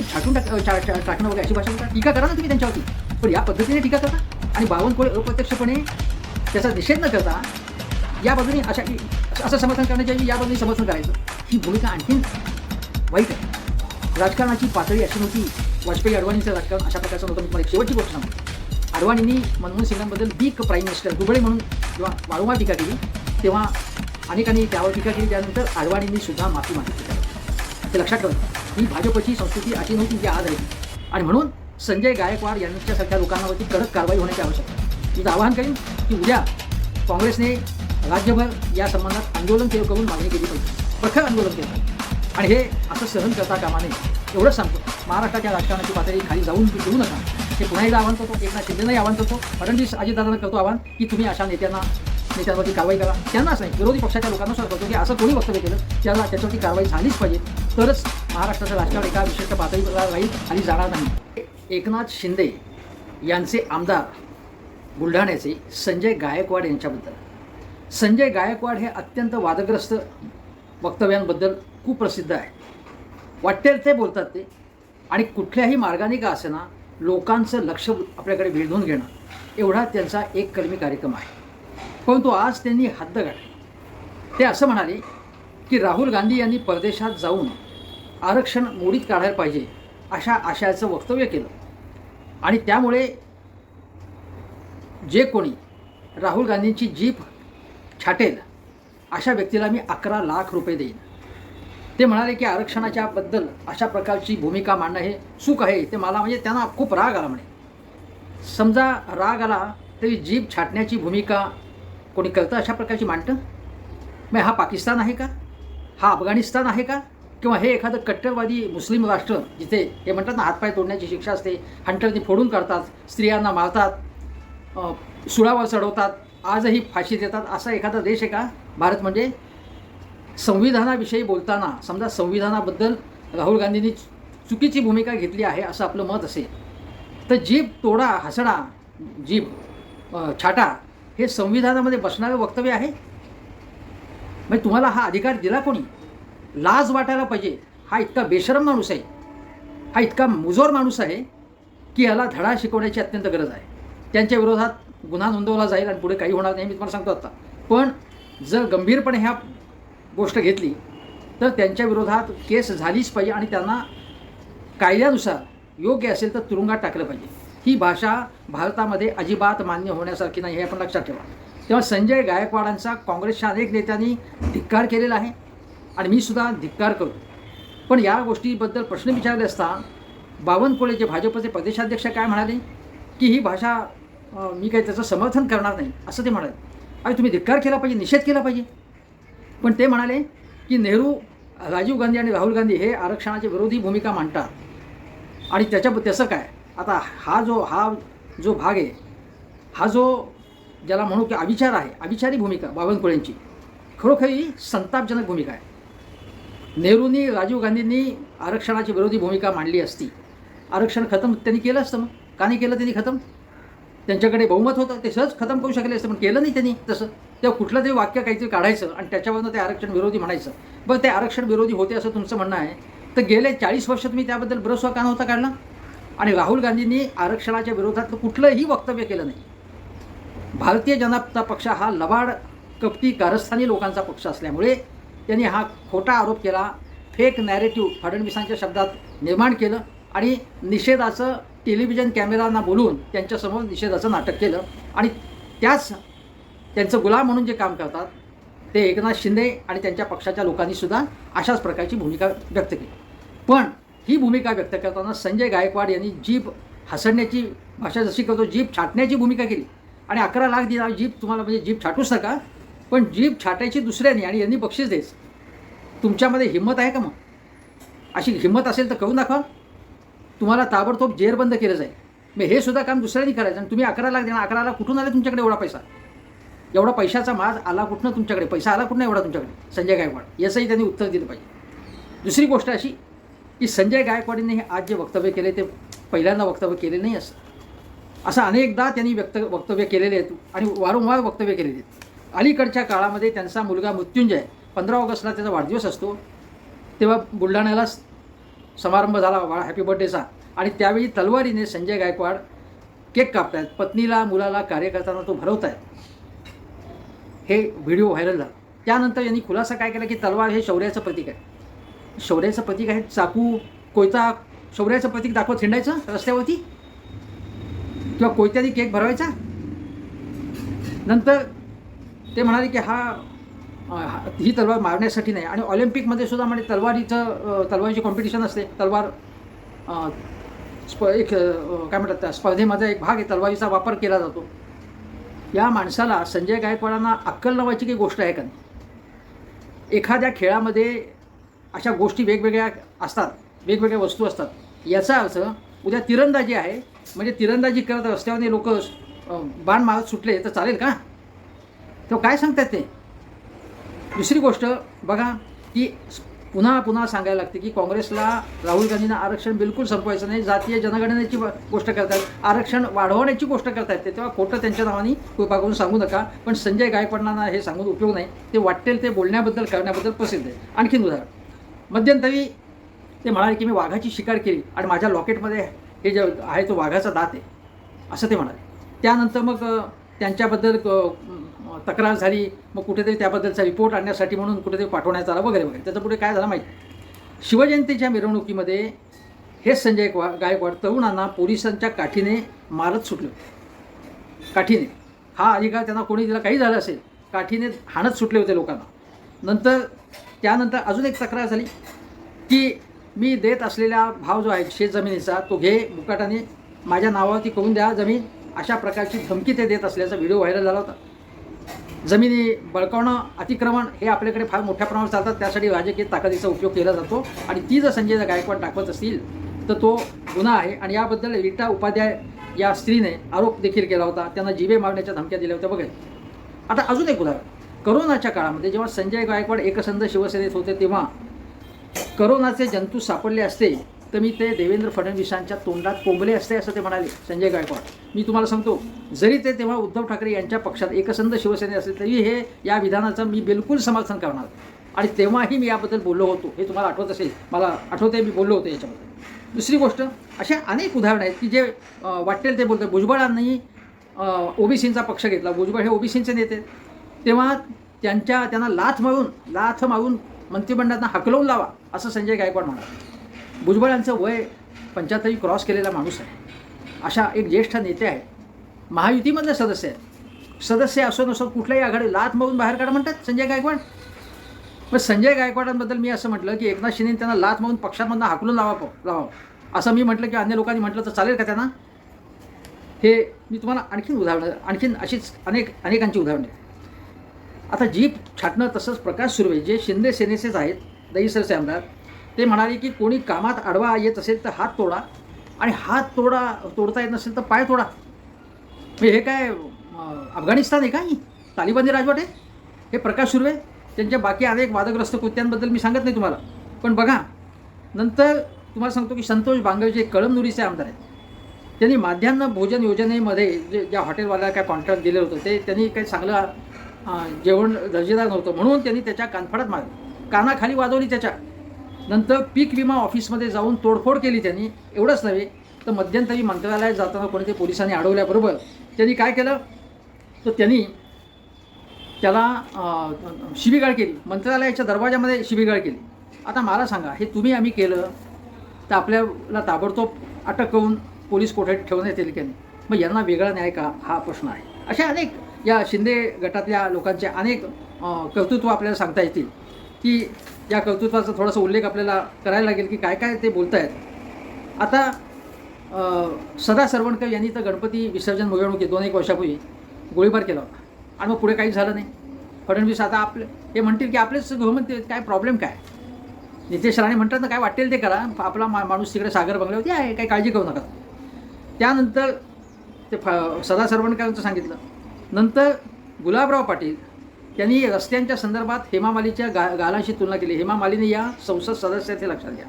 Jeep छाटून टाक टाकणं वगैरे अशी भाषा बोलतात. टीका करा ना तुम्ही त्यांच्यावरती. पण या पद्धतीने टीका करता आणि बावनकुळे अप्रत्यक्षपणे त्याचा निषेध न करता या बाजूने अशा असं समर्थन करण्याच्या या बाजूने समर्थन करायचं. ही भूमिका आणखीन वाईट आहे. राजकारणाची पातळी अशी नव्हती. वाजपेयी अडवाणीचं राजकारण अशा प्रकारचं नव्हतं. मी तुम्हाला एक शेवटची गोष्ट सांगतो. अडवाणींनी मनमोहन सिंगांबद्दल वीक प्राईम मिनिस्टर दुबळे म्हणून जेव्हा वारंवार टीका केली तेव्हा अनेकांनी त्यावर टीका केली. त्यानंतर अडवाणींनी सुद्धा माफी मागितली. ते लक्षात ठेवा. ही भाजपची संस्कृती अशी नव्हती जी आज आहे. आणि म्हणून संजय गायकवाड यांच्यासारख्या लोकांवरती कडक कारवाई होण्याची आवश्यकता आहे. मी आवाहन करेन की उद्या काँग्रेसने राज्यभर या संबंधात आंदोलन केलं करून मागणी केली पाहिजे. प्रखर आंदोलन केलं पाहिजे. आणि हे असं सहन करता कामा नये एवढंच सांगतो. महाराष्ट्राच्या राजकारणाची पातळी खाली जाऊन घेऊ नका. हे पुन्हा एकदा आवाहन करतो एकनाथ शिंदेनाही आवाहन करतो. फडणवीस अजितदादांना करतो आवाहन की तुम्ही अशा नेत्यांना नेत्यांवरती कारवाई करा. त्यांनाच नाही विरोधी पक्षाच्या लोकांना सुद्धा करतो की असं कोणी वक्तव्य केलं त्याला त्याच्यावरती कारवाई झालीच पाहिजे तरच महाराष्ट्राचं राजकारण एका विशिष्ट पातळीवर राहील आणि जाणार नाही. एकनाथ शिंदे यांचे आमदार बुलढाण्याचे संजय गायकवाड यांच्याबद्दल. संजय गायकवाड हे अत्यंत वादग्रस्त वक्तव्यांबद्दल खूप प्रसिद्ध आहे. वाटेल ते बोलतात ते. आणि कुठल्याही मार्गाने का असेना लोकांचं लक्ष आपल्याकडे वेधून घेणं एवढा त्यांचा एक कलमी कार्यक्रम आहे. परंतु आज त्यांनी हद्द गाठली. ते असं म्हणाले की राहुल गांधी यांनी परदेशात जाऊन आरक्षण मोडीत काढायला पाहिजे अशा आशयाचं वक्तव्य केलं. आणि त्यामुळे जे कोणी राहुल गांधींची जीप छाटेल अशा व्यक्तीला मी अकरा लाख रुपये देईन. ते म्हणाले की आरक्षणाच्या बद्दल अशा प्रकारची भूमिका मांडणं हे चूक आहे. ते मला म्हणजे त्यांना खूप राग आला म्हणे. समजा राग आला तरी जीप छाटण्याची भूमिका कोणी करतं अशा प्रकारची मांडतं? मग हा पाकिस्तान आहे का? हा अफगाणिस्तान आहे का? किंवा हे एखादं कट्टरवादी मुस्लिम राष्ट्र जिथे हे म्हणतात ना हातपाय तोडण्याची शिक्षा असते हंटरने फोडून काढतात स्त्रियांना मारतात सुळावर चढवतात आजही फाशी देतात असा एखादा देश आहे का? भारत म्हणजे संविधानाविषयी बोलताना समजा संविधानाबद्दल राहुल गांधींनी चुकीची भूमिका घेतली आहे असं आपलं मत असेल. तर जीप तोडा हसडा जीभ छाटा हे संविधानामध्ये बसणारं वक्तव्य आहे? म्हणजे तुम्हाला हा अधिकार दिला कोणी? लाज वाटायला पाहिजे. हा इतका बेशरम माणूस आहे. हा इतका मुजोर माणूस आहे की याला धडा शिकवण्याची अत्यंत गरज आहे. त्यांच्या विरोधात गुन्हा नोंदवला जाईल आणि पुढे काही होणार नाही मी तुम्हाला सांगतो आता. पण जर गंभीरपणे ह्या गोष्ट घेतली तर त्यांच्या विरोधात केस झालीच पाहिजे आणि त्यांना कायद्यानुसार योग्य असेल तर तुरुंगात टाकलं पाहिजे. ही भाषा भारतामध्ये अजिबात मान्य होण्यासारखी नाही हे आपण लक्षात ठेवा. तेव्हा संजय गायकवाडांचा काँग्रेसच्या अनेक नेत्यांनी धिक्कार केलेला आहे. आणि मी सुद्धा धिक्कार करतो. पण या गोष्टीबद्दल प्रश्न विचारले असता बावनकुळे जे भाजपचे प्रदेशाध्यक्ष काय म्हणाले? की ही भाषा मी काही त्याचं समर्थन करणार नाही असं ते म्हणाले. आणि तुम्ही धिक्कार केला पाहिजे निषेध केला पाहिजे. पण ते म्हणाले की नेहरू राजीव गांधी आणि राहुल गांधी हे आरक्षणाची विरोधी भूमिका मांडतात. आणि त्याच्या त्याचं काय? आता हा जो हा जो भाग आहे हा जो ज्याला म्हणू की अविचार आहे अविचारी भूमिका बावनकुळेंची खरोखरी संतापजनक भूमिका आहे. नेहरूंनी राजीव गांधींनी आरक्षणाची विरोधी भूमिका मांडली असती. आरक्षण खतम त्यांनी केलं असतं मग. का नाही केलं त्यांनी खतम? त्यांच्याकडे बहुमत होतं ते सहज खतम करू शकले असतं पण केलं नाही त्यांनी तसं. तेव्हा कुठलं तरी वाक्य काहीतरी काढायचं आणि त्याच्यावरनं ते आरक्षण विरोधी म्हणायचं. बरं ते आरक्षण विरोधी होते असं तुमचं म्हणणं आहे. तर गेले चाळीस वर्ष तुम्ही त्याबद्दल बरसवा का नव्हता काढला? आणि राहुल गांधींनी आरक्षणाच्या विरोधातलं कुठलंही वक्तव्य केलं नाही. भारतीय जनता पक्ष हा लबाड कपटी कारस्थानी लोकांचा पक्ष असल्यामुळे त्यांनी हा खोटा आरोप केला फेक नॅरेटिव्ह फडणवीसांच्या शब्दात निर्माण केलं आणि निषेधाचं टेलिव्हिजन कॅमेरांना बोलून त्यांच्यासमोर निषेधाचं नाटक केलं. आणि त्याच त्यांचं गुलाम म्हणून जे काम करतात ते एकनाथ शिंदे आणि त्यांच्या पक्षाच्या लोकांनीसुद्धा अशाच प्रकारची भूमिका व्यक्त केली. पण ही भूमिका व्यक्त करताना संजय गायकवाड यांनी जीभ हसडण्याची भाषा जशी करतो जीभ छाटण्याची भूमिका केली. आणि अकरा लाख दिला जीभ तुम्हाला म्हणजे जीभ छाटूच नका पण जीप छाटायची दुसऱ्याने आणि यांनी बक्षीस द्यायचं. तुमच्यामध्ये हिंमत आहे का मग? अशी हिंमत असेल तर करू नका तुम्हाला ताबडतोब जेरबंद केलं जाईल. मग हे सुद्धा काम दुसऱ्यांनी करायचं आणि तुम्ही अकरा लाख देणार. अकरा लाख कुठून आले तुमच्याकडे एवढा पैसा? एवढा पैशाचा माज आला कुठनं तुमच्याकडे? पैसा आला कुठनं एवढा तुमच्याकडे? संजय गायकवाड. याचंही त्यांनी उत्तर दिलं पाहिजे. दुसरी गोष्ट अशी की संजय गायकवाडींनी हे आज जे वक्तव्य केले ते पहिल्यांदा वक्तव्य केले नाही असं. असं अनेकदा त्यांनी व्यक्त वक्तव्य केलेले आहेत आणि वारंवार वक्तव्य केलेले आहेत. अलीकडच्या काळामध्ये त्यांचा मुलगा मृत्युंजय पंधरा ऑगस्टला त्याचा वाढदिवस असतो. तेव्हा बुलढाण्याला समारंभ झाला वा हॅपी बर्थडेचा आणि त्यावेळी तलवारीने संजय गायकवाड केक कापतायत. पत्नीला मुलाला कार्यकर्त्यांना तो भरवत आहे हे व्हिडिओ व्हायरल झाला. त्यानंतर यांनी खुलासा काय केला की तलवार हे शौर्याचं प्रतीक आहे. शौर्याचं प्रतीक आहे चाकू कोयता शौर्याचं प्रतीक दाखवत हिंडायचं रस्त्यावरती? किंवा कोयत्याने केक भरवायचा? नंतर ते म्हणाले की हा ही तलवार मारण्यासाठी नाही. आणि ऑलिम्पिकमध्ये सुद्धा म्हणजे तलवारीचं तलवारीची कॉम्पिटिशन असते. तलवार स्प एक काय म्हणतात त्या स्पर्धेमध्ये एक भाग आहे तलवारीचा वापर केला जातो. या माणसाला संजय गायकवाडांना अक्कल नावाची काही गोष्ट आहे का नाही? एखाद्या खेळामध्ये अशा गोष्टी वेगवेगळ्या असतात वेगवेगळ्या वस्तू असतात. याचा अर्थ उद्या तिरंदाजी आहे म्हणजे तिरंदाजी करत रस्त्यावर लोक बाण मारत सुटले तर चालेल का? तेव्हा काय सांगतात ते? दुसरी गोष्ट बघा की पुन्हा पुन्हा सांगायला लागते की काँग्रेसला राहुल गांधींना आरक्षण बिलकुल संपवायचं नाही. जातीय जनगणनेची गोष्ट करतात. आरक्षण वाढवण्याची गोष्ट करतायत ते. तेव्हा खोटं त्यांच्या नावाने कृपा करून सांगू नका. पण संजय गायकवाडांना हे सांगून उपयोग नाही. ते वाटेल ते बोलण्याबद्दल करण्याबद्दल प्रसिद्ध आहे. आणखीन उदाहरण. मध्यंतरी ते म्हणाले की मी वाघाची शिकार केली आणि माझ्या लॉकेटमध्ये हे जे आहे तो वाघाचा दात आहे. असं ते म्हणाले. त्यानंतर मग त्यांच्याबद्दल तक्रार झाली मग कुठेतरी त्याबद्दलचा रिपोर्ट आणण्यासाठी म्हणून कुठेतरी पाठवण्यात आला वगैरे वगैरे. त्याचं पुढे काय झालं माहीत? शिवजयंतीच्या मिरवणुकीमध्ये हेच संजय ग्वा- गायकवाड तरुणांना पोलिसांच्या काठीने मारत सुटले. काठीने. हा अधिकार त्यांना कोणी दिला काही झालं असेल काठीने हाणत सुटले होते लोकांना. नंतर त्यानंतर अजून एक तक्रार झाली की मी देत असलेला भाव जो आहे शेत जमिनीचा तो घे मुकाटाने माझ्या नावावरती करून द्या जमीन अशा प्रकारची धमकी ते देत असल्याचा व्हिडिओ व्हायरल झाला होता. जमिनी बळकावणं अतिक्रमण हे आपल्याकडे फार मोठ्या प्रमाणात चालतात. त्यासाठी राजकीय ताकदीचा उपयोग केला जातो. आणि ती जर संजय गायकवाड टाकवत असतील तर तो गुन्हा आहे. आणि याबद्दल रीटा उपाध्याय या स्त्रीने आरोप देखील केला होता. त्यांना जीवे मारण्याच्या धमक्या दिल्या होत्या. बघा. आता अजून एक उदाहरण. करोनाच्या काळामध्ये जेव्हा संजय गायकवाड एकसंध शिवसेनेत होते तेव्हा करोनाचे जंतू सापडले असते. तर मी ते देवेंद्र फडणवीसांच्या तोंडात कोंबले असते असं ते म्हणाले. संजय गायकवाड मी तुम्हाला सांगतो जरी ते तेव्हा उद्धव ठाकरे यांच्या पक्षात एकसंध शिवसेने असले तरी हे या विधानाचं मी बिलकुल समर्थन करणार आणि तेव्हाही मी याबद्दल बोललो होतो. हे तुम्हाला आठवत असेल मला आठवते मी बोललो होतो याच्याबद्दल. दुसरी गोष्ट अशा अनेक उदाहरणं आहेत की जे वाटेल ते बोलतात. भुजबळांनी ओबीसींचा पक्ष घेतला. भुजबळ हे ओबीसींचे नेते. तेव्हा त्यांच्या त्यांना लाथ मारून लाथ मारून मंत्रिमंडळांना हकलवून लावा असं संजय गायकवाड म्हणाले. भुजबळ यांचं वय पंच्याहत्तरी क्रॉस केलेला माणूस आहे. अशा एक ज्येष्ठ नेते आहेत. महायुतीमधले सदस्य आहेत. सदस्य असो नसो कुठल्याही आघाडी लाथ मारून बाहेर काढा म्हणतात संजय गायकवाड. मग संजय गायकवाडांबद्दल मी असं म्हटलं की एकनाथ शिंदे त्यांना लाथ मारून पक्षामधनं हाकलून लावा लावावं असं मी म्हटलं की अन्य लोकांनी म्हटलं तर चालेल का त्यांना? हे मी तुम्हाला आणखीन उदाहरणं आणखीन अशीच अनेक अनेकांची उदाहरणं आहेत आता जीप छाटणं तसंच प्रकाश सुर्वे जे शिंदे सेनेचेच आहेत दहीसरचे आमदार ते म्हणाले की कोणी कामात आडवा येत असेल तर हात तोडा आणि हात तोडा तोडता येत नसेल तर पाय तोडा. म्हणजे हे काय अफगाणिस्तान आहे का ही? तालिबानी राजवट आहे? हे प्रकाश सुर्वे त्यांच्या बाकी अनेक वादग्रस्त कृत्यांबद्दल मी सांगत नाही तुम्हाला. पण बघा नंतर तुम्हाला सांगतो की संतोष बांगवे जे कळमनुरीचे आमदार आहेत त्यांनी माध्यान्ह भोजन योजनेमध्ये जे ज्या हॉटेलवाल्याला काय कॉन्ट्रॅक्ट दिलं होतं ते त्यांनी काही चांगलं जेवण दर्जेदार नव्हतं. म्हणून त्यांनी त्याच्या कानफडात मार कानाखाली वाजवली त्याच्या. नंतर पीक विमा ऑफिसमध्ये जाऊन तोडफोड केली त्यांनी एवढंच नव्हे तर मध्यंतरी मंत्रालयात जाताना कोणीतरी पोलिसांनी अडवल्याबरोबर त्यांनी काय केलं? तर त्यांनी त्याला शिबिगाळ केली. मंत्रालयाच्या दरवाजामध्ये शिबिगाळ केली. आता मला सांगा हे तुम्ही आम्ही केलं तर आपल्याला ताबडतोब अटक करून पोलीस कोठ्यात ठेवण्यात येईल की नाही? मग यांना वेगळा न्याय का? हा प्रश्न आहे. अशा अनेक या शिंदे गटातल्या लोकांचे अनेक कर्तृत्व आपल्याला सांगता येतील की या कर्तृत्वाचा थोडासा उल्लेख आपल्याला करायला लागेल की काय काय ते बोलत आहेत आता सदा सरवणकर यांनी तर गणपती विसर्जन मिळवणुकी दोन एक वर्षापूर्वी गोळीबार केला होता. आणि मग पुढे काही झालं नाही. फडणवीस आता आपले हे म्हणतील की आपलेच गृहमंत्री आहेत, काय प्रॉब्लेम काय? नितेश राणे म्हणतात ना काय वाटेल ते करा. आपला मा माणूस तिकडे सागर बंगल्यावरती आहे काही काळजी करू नका. त्यानंतर ते फ सदा सरवणकरांचं सांगितलं. नंतर गुलाबराव पाटील त्यांनी रस्त्यांच्या संदर्भात हेमामालीच्या गा गालांशी तुलना केली. हेमा या संसद सदस्य लक्षात घ्या.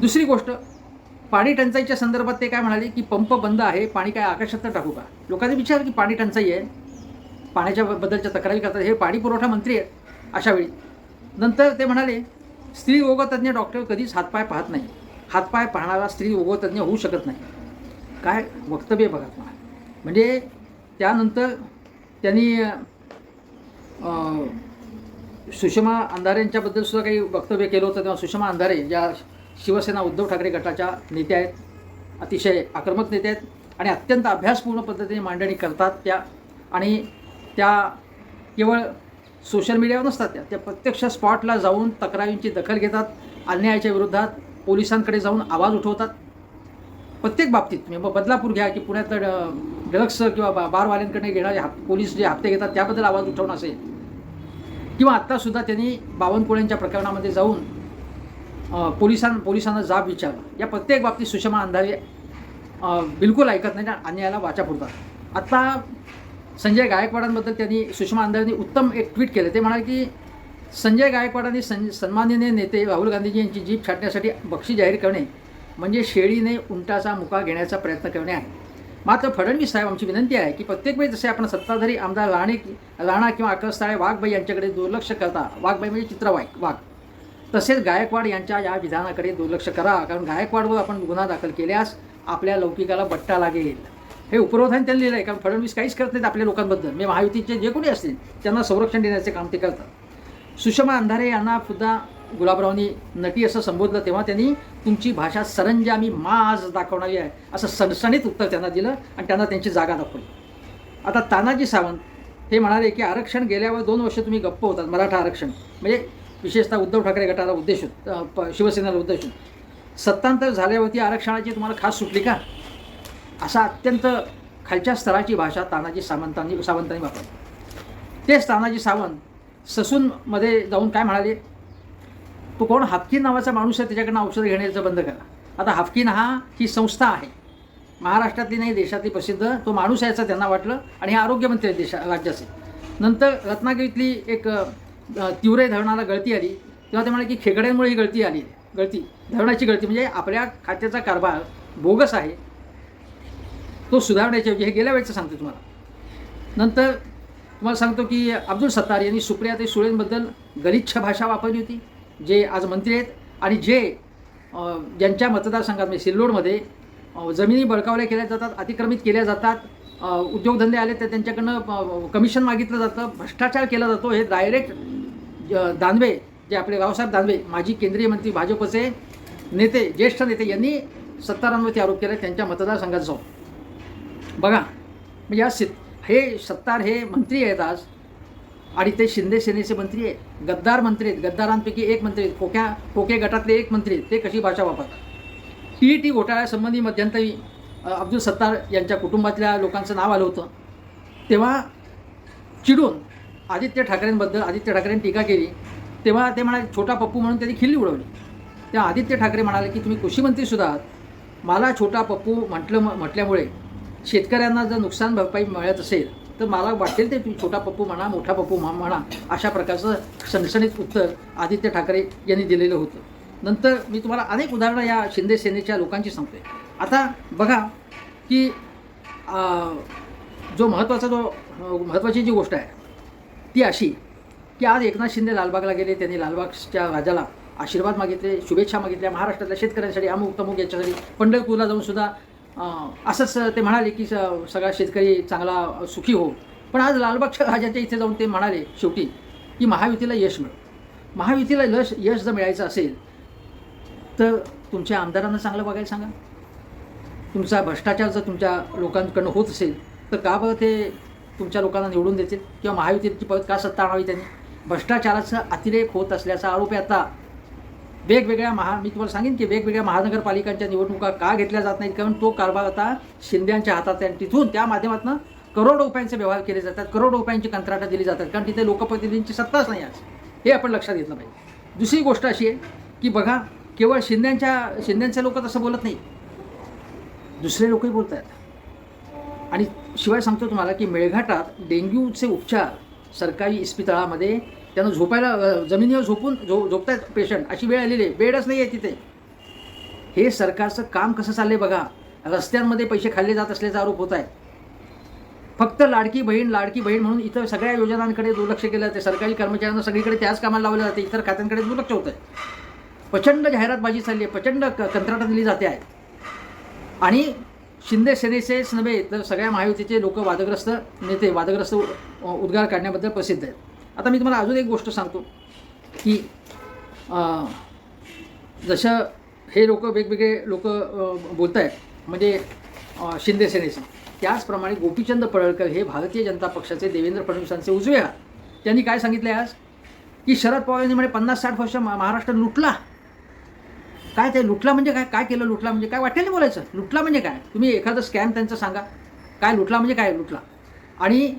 दुसरी गोष्ट पाणी टंचाईच्या संदर्भात ते काय म्हणाले की पंप बंद आहे पाणी काय आकाशात तर टाकू का? लोकांनी विचार की पाणी टंचाई आहे. पाण्याच्या बद्दलच्या तक्रारी करतात. हे पाणी पुरवठा मंत्री आहेत अशावेळी नंतर ते म्हणाले स्त्री रोगतज्ञ डॉक्टर कधीच हातपाय पाहत नाही. हातपाय पाहणारा स्त्री रोगतज्ञ होऊ शकत नाही. काय वक्तव्य बघा म्हणजे त्यानंतर त्यांनी सुषमा अंधारेंच्याबद्दल सुद्धा काही वक्तव्य केलं होतं तेव्हा सुषमा अंधारे ज्या शिवसेना उद्धव ठाकरे गटाच्या नेत्या आहेत अतिशय आक्रमक नेते आहेत आणि अत्यंत अभ्यासपूर्ण पद्धतीने मांडणी करतात त्या. आणि त्या केवळ सोशल मीडियावर नसतात त्या त्या प्रत्यक्ष स्पॉटला जाऊन तक्रारींची दखल घेतात अन्यायाच्या विरोधात पोलिसांकडे जाऊन आवाज उठवतात. प्रत्येक बाबतीत म्हणजे मग बदलापूर घ्या की पुण्यात ड्रग्स किंवा बा बारवाल्यांकडे घेणारे हात पोलीस जे हप्ते घेतात त्याबद्दल आवाज उठवणं असेल. किंवा आत्तासुद्धा त्यांनी बावनकुळ्यांच्या प्रकरणामध्ये जाऊन पोलिसां पोलिसांना जाब विचारला. या प्रत्येक बाबतीत सुषमा अंधारे बिलकुल ऐकत नाही आणि अन्यायाला वाचा पुरतात आत्ता संजय गायकवाडांबद्दल त्यांनी सुषमा अंधारेंनी उत्तम एक ट्विट केलं. ते म्हणाले की संजय गायकवाडांनी सं सन्माननीय नेते राहुल गांधीजी यांची जीप छाटण्यासाठी बक्षी जाहीर करणे म्हणजे शेळीने उंटाचा मुका घेण्याचा प्रयत्न करणे आहे. मात्र फडणवीस साहेब आमची विनंती आहे की प्रत्येक वेळी जसे आपण सत्ताधारी आमदार राणे राणा किंवा आकर्षताळे वाघबाई यांच्याकडे दुर्लक्ष करता वाघबाई म्हणजे चित्रवाई वाघ तसेच गायकवाड यांच्या या विधानाकडे दुर्लक्ष करा कारण गायकवाडवर आपण गुन्हा दाखल केल्यास आपल्या लौकिकाला बट्टा लागेल. हे उपरोधान त्यांनी लिहिलं आहे कारण फडणवीस काहीच करत नाहीत आपल्या लोकांबद्दल. मी महायुतीचे जे कोणी असतील त्यांना संरक्षण देण्याचे काम ते करतात. सुषमा अंधारे यांना सुद्धा गुलाबरावनी नटी असं संबोधलं तेव्हा त्यांनी तुमची भाषा सरंजामी माज दाखवणारी आहे असं सणसणीत उत्तर त्यांना दिलं आणि त्यांना त्यांची जागा दाखवली. आता तानाजी सावंत हे म्हणाले की आरक्षण गेल्यावर दोन वर्ष तुम्ही गप्प होतात मराठा आरक्षण. म्हणजे विशेषतः उद्धव ठाकरे गटाला उद्देशून प- शिवसेनेला उद्देशून सत्तांतर झाल्यावरती आरक्षणाची तुम्हाला खास सुटली का? असा अत्यंत खालच्या स्तराची भाषा तानाजी सावंतांनी सावंतांनी वापरली. तेच तानाजी सावंत ससूनमध्ये जाऊन काय म्हणाले? तो कोण? हाफकिन नावाचा माणूस आहे त्याच्याकडनं औषधं घेण्याचं बंद करा. आता हाफकिन हा ही संस्था आहे. महाराष्ट्रातली नाही देशातली प्रसिद्ध. तो माणूस आहे असं त्यांना वाटलं आणि हे आरोग्यमंत्री आहेत देशा राज्याचे. नंतर रत्नागिरीतली एक तिवरे धरणाला गळती आली. तेव्हा ते म्हणाले की खेकड्यांमुळे ही गळती आली. गळती धरणाची गळती म्हणजे आपल्या खात्याचा कारभार बोगस आहे. तो सुधारण्याच्या हे गेल्या वेळेचं सांगतो तुम्हाला. नंतर तुम्हाला सांगतो की अब्दुल सत्तार यांनी सुप्रिया ते सुळेंबद्दल गलिच्छ भाषा वापरली होती. जे आज मंत्री आहेत आणि जे ज्यांच्या मतदारसंघात म्हणजे सिल्लोडमध्ये जमिनी बळकावल्या केल्या जातात अतिक्रमित केल्या जातात उद्योगधंदे आले तर त्यांच्याकडनं कमिशन मागितलं जातं भ्रष्टाचार केला जातो हे डायरेक्ट दानवे जे आपले रावसाहेब दानवे माजी केंद्रीय मंत्री भाजपचे नेते ज्येष्ठ नेते यांनी सत्तारांवरती आरोप केला त्यांच्या मतदारसंघात जाऊन बघा म्हणजे या सित हे सत्तार हे मंत्री आहेत आज आणि ते शिंदे सेनेचे मंत्री आहेत गद्दार मंत्री आहेत गद्दारांपैकी एक मंत्री आहेत कोक्या कोके गटातले एक मंत्री आहेत ते कशी भाषा वापरतात? टी ई टी घोटाळ्यासंबंधी मध्यंतरी अब्दुल सत्तार यांच्या कुटुंबातल्या लोकांचं नाव आलं होतं. तेव्हा चिडून आदित्य ठाकरेंबद्दल आदित्य ठाकरेंनी टीका केली. तेव्हा ते म्हणाले छोटा पप्पू म्हणून त्यांनी खिल्ली उडवली. तेव्हा आदित्य ठाकरे म्हणाले की तुम्ही कृषीमंत्रीसुद्धा सुद्धा आहात. मला छोटा पप्पू म्हटलं म्हटल्यामुळे शेतकऱ्यांना जर नुकसान भरपाई मिळत असेल तर मला वाटेल ते तुम्ही छोटा पप्पू म्हणा मोठा पप्पू म्हणा अशा प्रकारचं सणसणीत उत्तर आदित्य ठाकरे यांनी दिलेलं होतं. नंतर मी तुम्हाला अनेक उदाहरणं या शिंदे सेनेच्या लोकांची सांगतोय. आता बघा की जो महत्त्वाचा जो महत्त्वाची जी गोष्ट आहे ती अशी की आज एकनाथ शिंदे लालबागला गेले त्यांनी लालबागच्या राजाला आशीर्वाद मागितले शुभेच्छा मागितल्या महाराष्ट्रातल्या शेतकऱ्यांसाठी अमुक तमुक याच्यासाठी पंढरपूरला जाऊन सुद्धा असंच ते म्हणाले की स सगळा शेतकरी चांगला सुखी हो. पण आज लालबागच्या राजाच्या इथे जाऊन ते म्हणाले शेवटी की महायुतीला यश मिळो. महायुतीला यश यश जर मिळायचं असेल तर तुमच्या आमदारांना चांगलं बघायला सांगा. तुमचा भ्रष्टाचार जर तुमच्या लोकांकडनं होत असेल तर का बरं ते तुमच्या लोकांना निवडून देतील? किंवा महायुतीची पद का सत्ता आणावी त्यांनी? भ्रष्टाचाराचा अतिरेक होत असल्याचा आरोप आहे आता. वेगवेगळ्या महा मी तुम्हाला सांगेन की वेगवेगळ्या महानगरपालिकांच्या निवडणुका का घेतल्या जात नाहीत? कारण तो कारभार आता शिंद्यांच्या हातात आहे. आणि तिथून त्या माध्यमातून करोडो रुपयांचे व्यवहार केले जातात करोडो रुपयांची कंत्राटं दिली जातात. कारण तिथे लोकप्रतिनिधींची सत्ताच नाही आज. हे आपण लक्षात घेतलं पाहिजे. दुसरी गोष्ट अशी आहे की बघा केवळ शिंद्यांच्या शिंद्यांचे लोक तसं बोलत नाही दुसरे लोकही बोलत आहेत आणि शिवाय सांगतो तुम्हाला की मेळघाटात डेंग्यूचे उपचार सरकारी इस्पितळामध्ये त्यांना झोपायला जमिनीवर झोपून झो झोपतायत पेशंट अशी वेळ आलेली आहे. बेडच नाही आहे तिथे. हे सरकारचं काम कसं चाललंय बघा. रस्त्यांमध्ये पैसे खाल्ले जात असल्याचा आरोप होत आहे. फक्त लाडकी बहीण लाडकी बहीण म्हणून इतर सगळ्या योजनांकडे दुर्लक्ष केलं जाते सरकारी कर्मचाऱ्यांना सगळीकडे त्याच कामाला लावलं जाते इतर खात्यांकडे दुर्लक्ष होतं आहे प्रचंड जाहिरातबाजी चालली आहे. प्रचंड क कंत्राटं दिली जाते आहे. आणि शिंदे सेनेचेच नव्हे तर सगळ्या महायुतीचे लोक वादग्रस्त नेते वादग्रस्त उद्गार काढण्याबद्दल प्रसिद्ध आहेत. आता मी तुम्हाला अजून एक गोष्ट सांगतो की जशा जसं हे लोक वेगवेगळे लोक बोलत आहेत म्हणजे शिंदे सेनेचे. त्याचप्रमाणे गोपीचंद पडळकर हे भारतीय जनता पक्षाचे देवेंद्र फडणवीसांचे उजवे आहात त्यांनी काय सांगितले आज? की शरद पवार यांनी म्हणे पन्नास साठ वर्ष महाराष्ट्र लुटला. काय ते लुटला म्हणजे काय? काय केलं लुटला म्हणजे काय? वाटेल बोलायचं. लुटला म्हणजे काय? तुम्ही एखादं स्कॅम त्यांचं सांगा. काय लुटला म्हणजे काय लुटला? आणि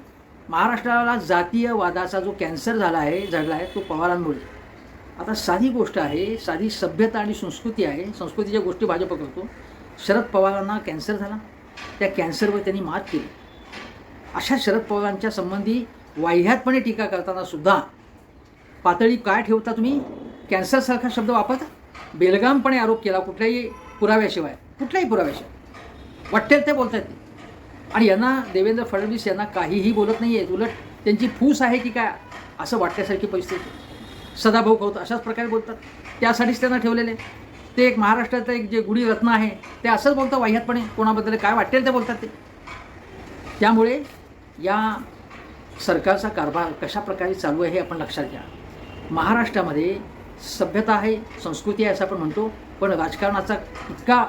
महाराष्ट्राला जातीयवादाचा जो कॅन्सर झाला आहे झडला आहे तो पवारांमुळे. आता साधी गोष्ट आहे साधी सभ्यता आणि संस्कृती आहे. संस्कृतीच्या गोष्टी भाजप करतो. शरद पवारांना कॅन्सर झाला. त्या कॅन्सरवर त्यांनी मात केली. अशा शरद पवारांच्या संबंधी वाह्यातपणे टीका करताना सुद्धा पातळी काय ठेवता तुम्ही? कॅन्सरसारखा शब्द वापरता? बेलगामपणे आरोप केला कुठल्याही पुराव्याशिवाय. कुठल्याही पुराव्याशिवाय. वाटेल ते बोलतात ते आणि यांना देवेंद्र फडणवीस यांना काहीही बोलत नाही आहेत उलट त्यांची फूस आहे की काय असं वाटण्यासारखी परिस्थिती. सदाभाऊ होतं अशाच प्रकारे बोलतात. त्यासाठीच त्यांना ठेवलेले. ते एक महाराष्ट्राचं एक जे गुढी रत्न आहे ते असंच बोलतं वाह्यातपणे. कोणाबद्दल काय वाटेल ते बोलतात ते. त्यामुळे या सरकारचा कारभार कशा प्रकारे चालू आहे हे आपण लक्षात घ्या. महाराष्ट्रामध्ये सभ्यता आहे संस्कृती आहे असं आपण म्हणतो पण राजकारणाचा इतका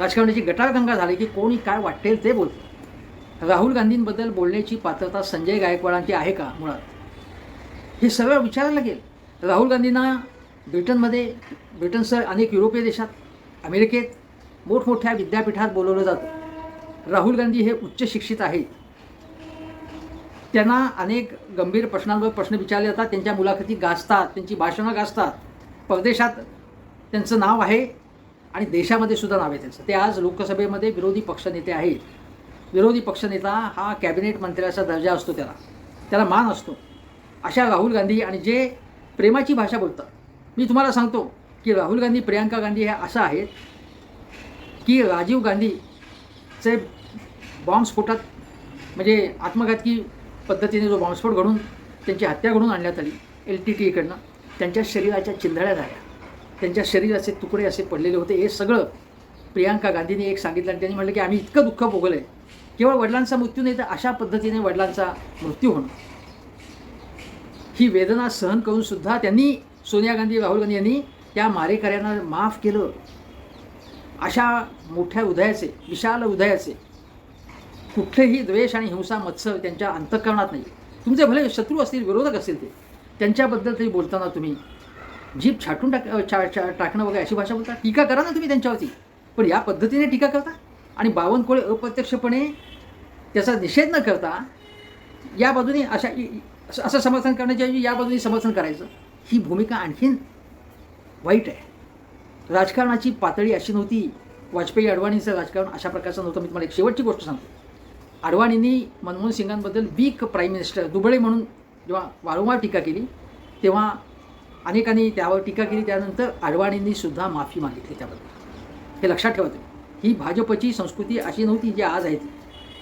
राजकारणाची गटारगंगा झाली की कोणी काय वाटेल ते बोलतं. राहुल गांधींबद्दल बोलण्याची पात्रता संजय गायकवाडांची आहे का मुळात? हे सगळं विचारायला लागेल राहुल गांधींना ब्रिटनमध्ये ब्रिटनसह अनेक युरोपीय देशात अमेरिकेत मोठमोठ्या विद्यापीठात बोलवलं जातं. राहुल गांधी हे उच्च शिक्षित आहेत. त्यांना अनेक गंभीर प्रश्नांवर प्रश्न विचारले जातात त्यांच्या मुलाखती गाजतात त्यांची भाषणं गाजतात. परदेशात त्यांचं नाव आहे आणि देशामध्ये सुद्धा नाव आहे त्यांचं ते आज लोकसभेमध्ये विरोधी पक्षनेते आहेत. विरोधी पक्षनेता हा कॅबिनेट मंत्र्याचा दर्जा असतो त्याला. त्याला मान असतो. अशा राहुल गांधी आणि जे प्रेमाची भाषा बोलतात. मी तुम्हाला सांगतो की राहुल गांधी प्रियांका गांधी ह्या अशा आहेत की राजीव गांधीचे बॉम्बस्फोटात म्हणजे आत्मघातकी पद्धतीने जो बॉम्बस्फोट घडून त्यांची हत्या घडून आणण्यात आली. एल टी टीकडनं त्यांच्या शरीराच्या चिंधळ्या झाल्या. त्यांच्या शरीराचे तुकडे असे पडलेले होते. हे सगळं प्रियांका गांधीने एक सांगितलं आणि त्यांनी म्हटलं की आम्ही इतकं दुःख भोगलं आहे केवळ वडिलांचा मृत्यू नाही तर अशा पद्धतीने वडिलांचा मृत्यू होणं ही वेदना सहन करून सुद्धा त्यांनी सोनिया गांधी राहुल गांधी यांनी त्या मारेकऱ्यांना माफ केलं. अशा मोठ्या उदयाचे विशाल उदयाचे कुठलेही द्वेष आणि हिंसा मत्सर त्यांच्या अंतःकरणात नाही. तुमचे भले शत्रू असतील विरोधक असतील ते त्यांच्याबद्दल तरी बोलताना तुम्ही जीप छाटून टाक छा छा टाकणं वगैरे अशी भाषा बोलता टीका करा ना तुम्ही त्यांच्यावरती. पण या पद्धतीने टीका करता. आणि बावनकुळे अप्रत्यक्षपणे त्याचा निषेध न करता या बाजूने अशा असं असं समर्थन करण्याच्याऐवजी या बाजूने समर्थन करायचं. ही भूमिका आणखीन वाईट आहे. राजकारणाची पातळी अशी नव्हती. वाजपेयी अडवाणीचं राजकारण अशा प्रकारचं नव्हतं. मी तुम्हाला एक शेवटची गोष्ट सांगतो. अडवाणींनी मनमोहन सिंगांबद्दल वीक प्राईम मिनिस्टर दुबळे म्हणून जेव्हा वारंवार टीका केली तेव्हा अनेकांनी त्यावर टीका केली. त्यानंतर अडवाणींनी सुद्धा माफी मागितली त्याबद्दल. हे लक्षात ठेवा तुम्ही. ही भाजपची संस्कृती अशी नव्हती जी आज आहे ती.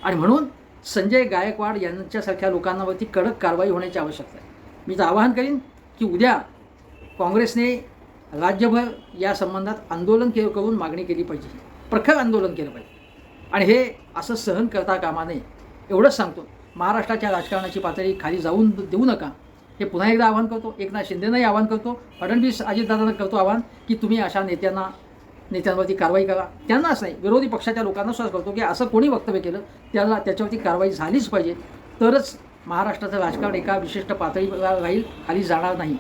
आणि म्हणून संजय गायकवाड यांच्यासारख्या लोकांवरती कडक कारवाई होण्याची आवश्यकता आहे. मी तर आवाहन करीन की उद्या काँग्रेसने राज्यभर या संबंधात आंदोलन के करून मागणी केली पाहिजे. प्रखर आंदोलन केलं पाहिजे. आणि हे असं सहन करता कामा नये. एवढंच सांगतो. महाराष्ट्राच्या राजकारणाची पातळी खाली जाऊन देऊ नका. हे पुन्हा एकदा आवाहन करतो एकनाथ शिंदेनाही आवाहन करतो फडणवीस अजितदादांना करतो आवाहन की तुम्ही अशा नेत्यांना नेत्यांवरती कारवाई करा. त्यांनाच नाही विरोधी पक्षाच्या लोकांना सुद्धा करतो की असं कोणी वक्तव्य केलं त्याला त्याच्यावरती कारवाई झालीच पाहिजे. तरच महाराष्ट्राचं राजकारण एका विशिष्ट पातळीवर राहील खाली जाणार नाही.